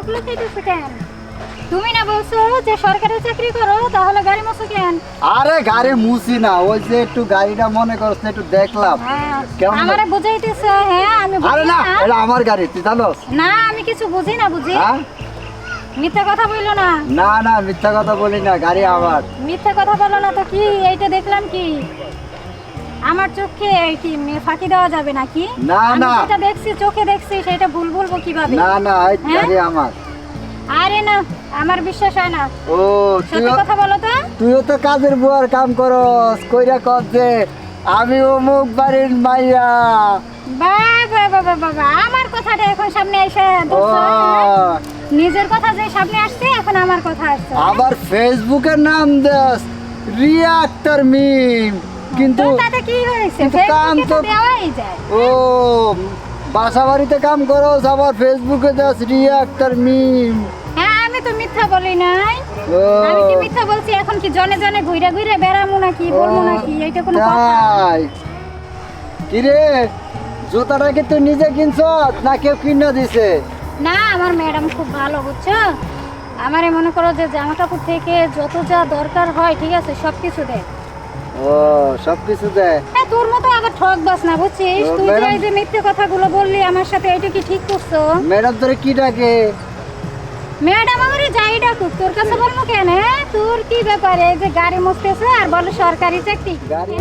কেন? তুমি না বলছো যে সরকারি চাকরি করো তাহলে গাড়ি মোছো কেন? আরে গাড়ি মুছি না ওই যে একটু গাড়িটা মনে করছে একটু দেখলাম। হ্যাঁ, কেমন আমারে বুঝাইতেছে হ্যাঁ আমি আরে না এটা আমার গাড়ি তুই জানোস? না আমি কিছু বুঝি না বুঝি। হ্যাঁ? মিথ্যা কথা বলল না। না না মিথ্যা কথা বলি না গাড়ি আমার। মিথ্যা কথা বলো না তো কি? এইটা দেখলাম কি? আমার চোখে এই কি ফাঁকি দেওয়া যাবে নাকি? না, না। যেটা দেখছি চোখে দেখছি সেটা ভুল বলব কীভাবে? না না এই হ্যাঁ? আমার। আরে না আমার বিশ্বাস হয় না। ও সত্যি কথা বলো তো। তুইও তো কাজের বুয়ার কাম করস কইরা কর যে আমি অমুক বাড়ির মাইয়া। বাবা বাবা বাবা আমার কথাটা এখন সামনে এসে হ্যাঁ? নিজের কথা যে সামনে আসছে এখন আমার কথা আসছে। আবার ফেসবুকের নাম দেস রিয়া আক্তার মিম। কিন্তু তাতে কি হয়েছে? কাম তো তো- দেওয়াই যায়। ও বাসা বাড়িতে কাম করো আবার ফেসবুকে দেস রিয়া আক্তার মিম হ্যাঁ আমি তো মিথ্যা বলি নাই। আমি কি মিথ্যা বলছি? এখন কি জনে জনে ঘুরে ঘুরে বেড়ামু নাকি বলব নাকি? এইটা কোনো কথা। তাই। কিরে জুতাটা কি তুই নিজে কিনছ না কেউ কিনে দিছে? না আমার ম্যাডাম খুব ভালো বুঝছ? আমারে মনে করো যে জামা কাপড় থেকে যত যা দরকার হয় ঠিক আছে সব কিছু দেয় ও সব কিছু দেয় তোর মতো আবার ঠক বাস না বুঝছিস? তুই যে এই যে মিথ্যে কথাগুলো বললি আমার সাথে এটা কি ঠিক করছ? ম্যাডাম তোরে কি ডাকে? ম্যাডাম আমারে যাই ডাকুক তোর কাছে বলব কেন তোর কি ব্যাপারে? এই যে গাড়ি মুছতেছে আর বলো সরকারি চাকরি? গাড়ি-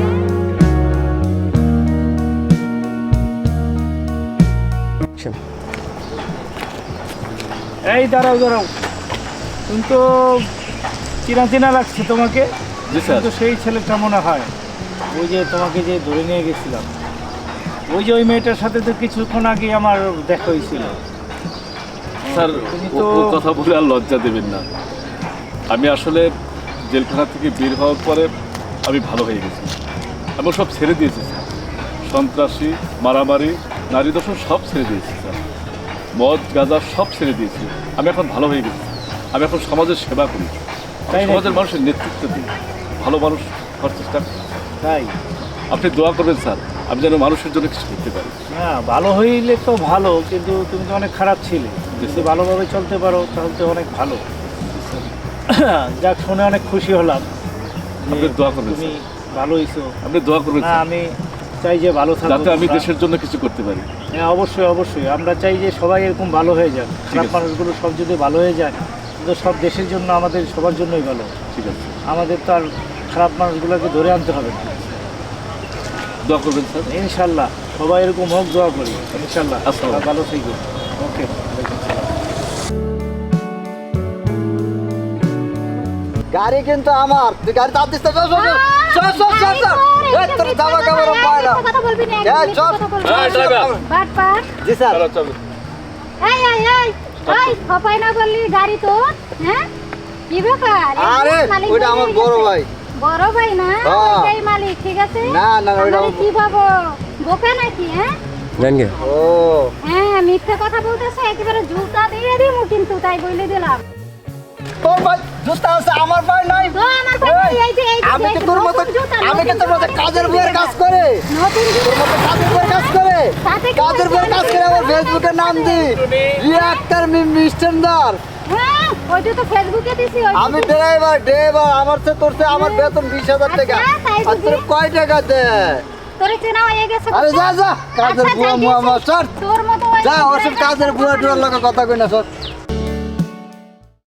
এই দাঁড়াও দাঁড়াও। তুমি তো চিনা চিনা লাগছে তোমাকে। কিন্তু সেই ছেলেটা মনে হয় ওই যে তোমাকে যে ধরে নিয়ে গেছিলাম ওই যে ওই মেয়েটার সাথে তো কিছুক্ষণ আগে আমার দেখা হয়েছিল। স্যার তুমি তো- কথা বলে আর লজ্জা দেবেন না। আমি আসলে জেলখানা থেকে বের হওয়ার পরে আমি ভালো হয়ে গেছি। আমি সব ছেড়ে দিয়েছি স্যার। সন্ত্রাসী মারামারি নারী দর্শন সব ছেড়ে দিয়েছি স্যার। মদ গাঁজা সব ছেড়ে দিয়েছি। আমি এখন ভালো হয়ে গেছি। আমি এখন সমাজের সেবা করি? সমাজের মানুষের নেতৃত্ব দিই। ভালো মানুষ হওয়ার চেষ্টা তাই? আপনি দোয়া করবেন স্যার। আমি যেন মানুষের জন্য কিছু করতে পারি। হ্যাঁ ভালো হইলে তো ভালো কিন্তু তুমি তো অনেক খারাপ ছিলে। যদি ভালোভাবে চলতে পারো তাহলে তো অনেক ভালো। যাক শুনে অনেক খুশি হলাম। আপনি দোয়া করবেন, তুমি ভালো হইছো। আপনি দোয়া করবেন না আমি চাই যে ভালো থাকো যাতে আমি দেশের জন্য কিছু করতে পারি। হ্যাঁ অবশ্যই অবশ্যই। আমরা চাই যে সবাই এরকম ভালো হয়ে যাক। খারাপ মানুষগুলো সব যদি ভালো হয়ে যায় তো সব দেশের জন্য আমাদের সবার জন্যই ভালো। ঠিক আছে। আমাদের তো আর খারাপ মানুষগুলোকে ধরে আনতে হবে না। দোয়া করবেন স্যার। ইনশাল্লাহ সবাই এরকম হোক দোয়া করি। ইনশাল্লাহ আসসালামু ভালো থেকো ওকে গাড়ি কিন্তু আমার। তুই গাড়ি দিস চল চল চল। চল চল এই তোর জামা কাপড় পায় না। কথা বলবি না এই, চল। But ji sir. চলো চলো। এই এই এই এই খপাই না বললি গাড়ি তো হ্যাঁ? কি ব্যাপার? আরে ওইটা আমার বড় ভাই। বড় ভাই না? হ্যাঁ। ওইটাই মালিক ঠিক আছে? না, না, ওইটা কি ভাবো? বোকা নাকি হ্যাঁ? ও। হ্যাঁ মিথ্যে কথা বলতেছে একেবারে জুতা দিয়ে দিমু কিন্তু তাই বলে দিলাম। তোর ভাই জুতা আছে আমার ভাই নাই। তো আমার ভাই এই, যে এই যে, আমি তো তোর মতো আমি তো তোর মতো কাজের বইয়ের কাজ করে? নতুন তোর। মতো কাজের বইয়ের কাজের কাজ করে আমার ফেসবুকে নাম দি। মিস্টেন্ডার হ্যাঁ ফেসবুকে দিছি ওইটা আমি ড্রাইভার ড্রাইভার আমার সে তোর আমার বেতন বিশ হাজার টাকা। আচ্ছা, আর তোর কয় টাকা দে? হয়ে আরে যা যা কাজের আচ্ছা, বুয়া মুয়া ওই যা অসুখ কাজের বুয়া টুয়ার লোকের কথা কই না সর